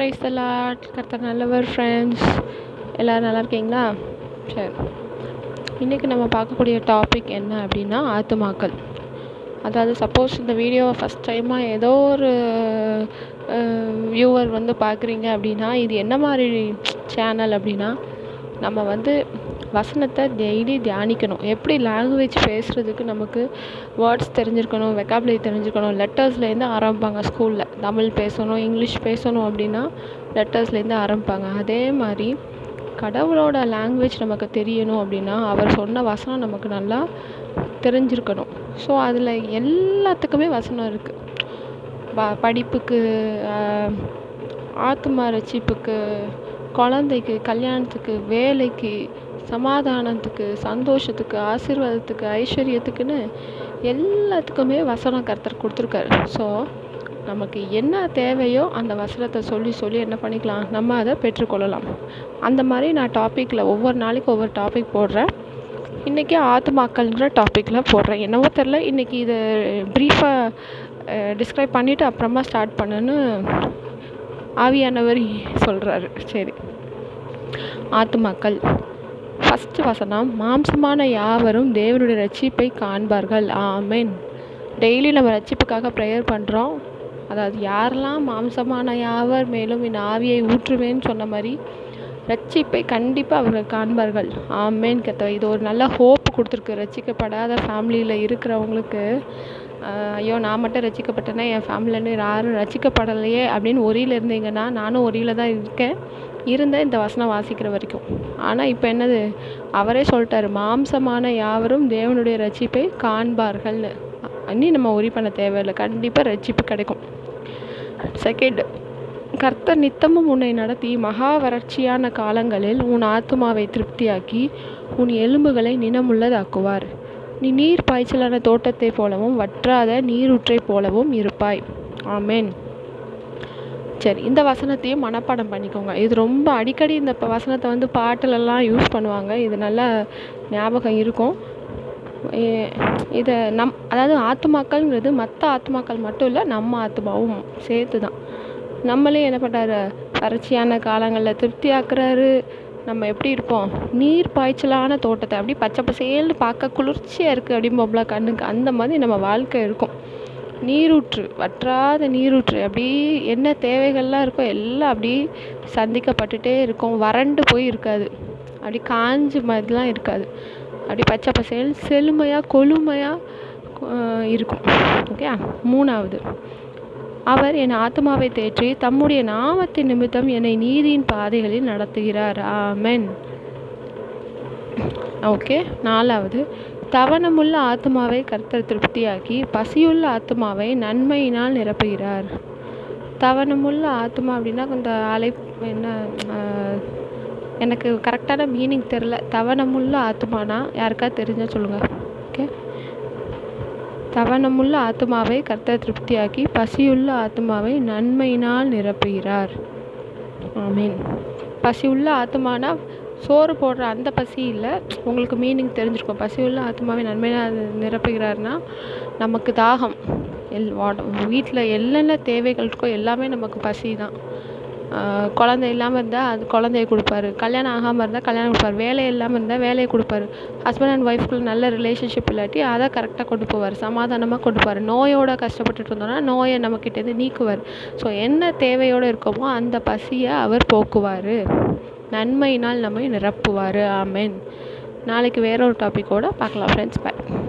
Price எல்லாம் கர்த்தர் நல்லவர் ஃப்ரெண்ட்ஸ் எல்லோரும் நல்லா இருக்கீங்களா? சரி. இன்றைக்கி நம்ம பார்க்கக்கூடிய டாபிக் என்ன அப்படின்னா ஆத்துமாக்கள். அதாவது சப்போஸ் இந்த வீடியோவை ஃபஸ்ட் டைமாக ஏதோ ஒரு வியூவர் வந்து பார்க்குறீங்க அப்படின்னா இது என்ன மாதிரி சேனல் அப்படின்னா நம்ம வந்து வசனத்தை டெய்லி தியானிக்கணும். எப்படி லாங்குவேஜ் பேசுகிறதுக்கு நமக்கு வேர்ட்ஸ் தெரிஞ்சிருக்கணும் வெக்காபுலரி தெரிஞ்சிருக்கணும் லெட்டர்ஸ்லேருந்து ஆரம்பிப்பாங்க ஸ்கூலில் தமிழ் பேசணும் இங்கிலீஷ் பேசணும் அப்படின்னா லெட்டர்ஸ்லேருந்து ஆரம்பிப்பாங்க. அதே மாதிரி கடவுளோட லாங்குவேஜ் நமக்கு தெரியணும் அப்படின்னா அவர் சொன்ன வசனம் நமக்கு நல்லா தெரிஞ்சிருக்கணும். ஸோ அதில் எல்லாத்துக்குமே வசனம் இருக்குது ப படிப்புக்கு ஆத்துமா ரட்சிப்புக்கு குழந்தைக்கு கல்யாணத்துக்கு வேலைக்கு சமாதானத்துக்கு சந்தோஷத்துக்கு ஆசீர்வாதத்துக்கு ஐஸ்வர்யத்துக்குன்னு எல்லாத்துக்குமே வசனம் கர்த்தர் கொடுத்துருக்காரு. ஸோ நமக்கு என்ன தேவையோ அந்த வசனத்தை சொல்லி சொல்லி என்ன பண்ணிக்கலாம்? நம்ம அதை பெற்றுக்கொள்ளலாம். அந்த மாதிரி நான் டாப்பிக்கில் ஒவ்வொரு நாளைக்கு ஒவ்வொரு டாபிக் போடுறேன். இன்றைக்கி ஆத்துமாக்கள்ங்கிற டாப்பிக்கில் போடுறேன். என்னவோ தெரில இன்றைக்கி இதை ப்ரீஃபாக டிஸ்கிரைப் பண்ணிவிட்டு அப்புறமா ஸ்டார்ட் பண்ணுன்னு ஆவியானவர் சொல்கிறாரு சரி. ஆத்துமாக்கள். ஃபஸ்ட்டு வசனம் மாம்சமான யாவரும் தேவனுடைய ரட்சிப்பை காண்பார்கள். ஆமென். டெய்லி நம்ம ரட்சிப்புக்காக ப்ரேயர் பண்ணுறோம் அதாவது யாரெல்லாம் மாம்சமான யாவர் மேலும் என் ஆவியை ஊற்றுவேன்னு சொன்ன மாதிரி ரட்சிப்பை கண்டிப்பாக அவர்கள் காண்பார்கள். ஆமேன் கத்த இது ஒரு நல்ல ஹோப் கொடுத்துருக்கு. ரட்சிக்கப்படாத ஃபேமிலியில் இருக்கிறவங்களுக்கு ஐயோ நான் மட்டும் ரசிக்கப்பட்டேன்னா என் ஃபேமிலியிலேருந்து யாரும் ரசிக்கப்படலையே அப்படின்னு ஒரியில் இருந்தீங்கன்னா நானும் ஒரியில் தான் இருக்கேன். இருந்தேன் இந்த வசனம் வாசிக்கிற வரைக்கும். ஆனால் இப்போ என்னது? அவரே சொல்லிட்டாரு மாம்சமான யாவரும் தேவனுடைய ரட்சிப்பை காண்பார்கள்னு. அன்னி நம்ம ஒரி பண்ண தேவையில்லை. கண்டிப்பாக ரட்சிப்பு கிடைக்கும். செகண்ட் கர்த்தர் நித்தமும் உன்னை நடத்தி மகா வறட்சியான காலங்களில் உன் ஆத்மாவை திருப்தியாக்கி உன் எலும்புகளை நினமுள்ளதாக்குவார் நீ நீர் பாய்ச்சலான தோட்டத்தை போலவும் வற்றாத நீரூற்றைப் போலவும் இருப்பாய். ஆமேன். சரி இந்த வசனத்தையும் மனப்பாடம் பண்ணிக்கோங்க. இது ரொம்ப அடிக்கடி இந்த வசனத்தை வந்து பாட்டிலெல்லாம் யூஸ் பண்ணுவாங்க. இது நல்லா ஞாபகம் இருக்கும். இதை நம் அதாவது ஆத்துமாக்கள்ங்கிறது மற்ற ஆத்துமாக்கள் மட்டும் இல்லை நம்ம ஆத்துமாவும் சேர்த்து தான் நம்மளே என்ன பண்ணுறாரு வறட்சியான காலங்களில் திருப்தியாக்குறாரு. நம்ம எப்படி இருப்போம்? நீர் பாய்ச்சலான தோட்டத்தை அப்படி பச்சை பசேல்னு பார்க்க குளிர்ச்சியாக இருக்குது அப்படிம்போம்ல கண்ணுக்கு. அந்த மாதிரி நம்ம வாழ்க்கை இருக்கும். நீரூற்று வற்றாத நீரூற்று. அப்படி என்ன தேவைகள்லாம் இருக்கோ எல்லாம் அப்படி சந்திக்கப்பட்டுட்டே இருக்கும். வறண்டு போய் இருக்காது. அப்படி காஞ்ச மாதிரிலாம் இருக்காது. அப்படி பச்சை பசேல் செழுமையாக கொழுமையாக இருக்கும். ஓகே? மூணாவது. அவர் என் ஆத்மாவை தேற்றி தம்முடைய நாமத்தின் நிமித்தம் என்னை நீதியின் பாதைகளில் நடத்துகிறார். ஆமென். ஓகே நாலாவது. தவணமுள்ள ஆத்மாவை கர்த்தர் திருப்தியாக்கி பசியுள்ள ஆத்மாவை நன்மையினால் நிரப்புகிறார். தவணமுள்ள ஆத்மா அப்படின்னா கொஞ்சம் அலை என்ன எனக்கு கரெக்டான மீனிங் தெரில தவணமுள்ள ஆத்மானா யாருக்கா தெரிஞ்சால் சொல்லுங்கள் ஓகே. தவணமுள்ள ஆத்மாவை கர்த்தர் திருப்தியாக்கி பசியுள்ள ஆத்மாவை நன்மையினால் நிரப்புகிறார். ஆமீன். பசியுள்ள ஆத்மானா சோறு போடுற அந்த பசி இல்லை. உங்களுக்கு மீனிங் தெரிஞ்சிருக்கும். பசியுள்ள ஆத்மாவை நன்மையாக நிரப்புகிறார்னா நமக்கு தாகம். எல் வீட்டில் என்னென்ன தேவைகள் இருக்கோ எல்லாமே நமக்கு பசி தான் குழந்த இல்லாமல் இருந்தால் அது குழந்தைய கொடுப்பாரு. கல்யாணம் ஆகாமல் இருந்தால் கல்யாணம் கொடுப்பாரு. வேலை இல்லாமல் இருந்தால் வேலையை கொடுப்பாரு. ஹஸ்பண்ட் அண்ட் ஒய்ஃப்குள்ள நல்ல ரிலேஷன்ஷிப் இல்லாட்டி அதை கரெக்டாக கொண்டு போவார். சமாதானமாக கொண்டு போவார். நோயோட கஷ்டப்பட்டுட்டு இருந்தோம்னா நோயை நம்மக்கிட்டேருந்து நீக்குவார். ஸோ என்ன தேவையோடு இருக்கோமோ அந்த பசியை அவர் போக்குவார். நன்மையினால் நம்மை நிரப்புவார். ஆமேன். நாளைக்கு வேற ஒரு டாப்பிக்கோடு பார்க்கலாம் ஃப்ரெண்ட்ஸ் பாய்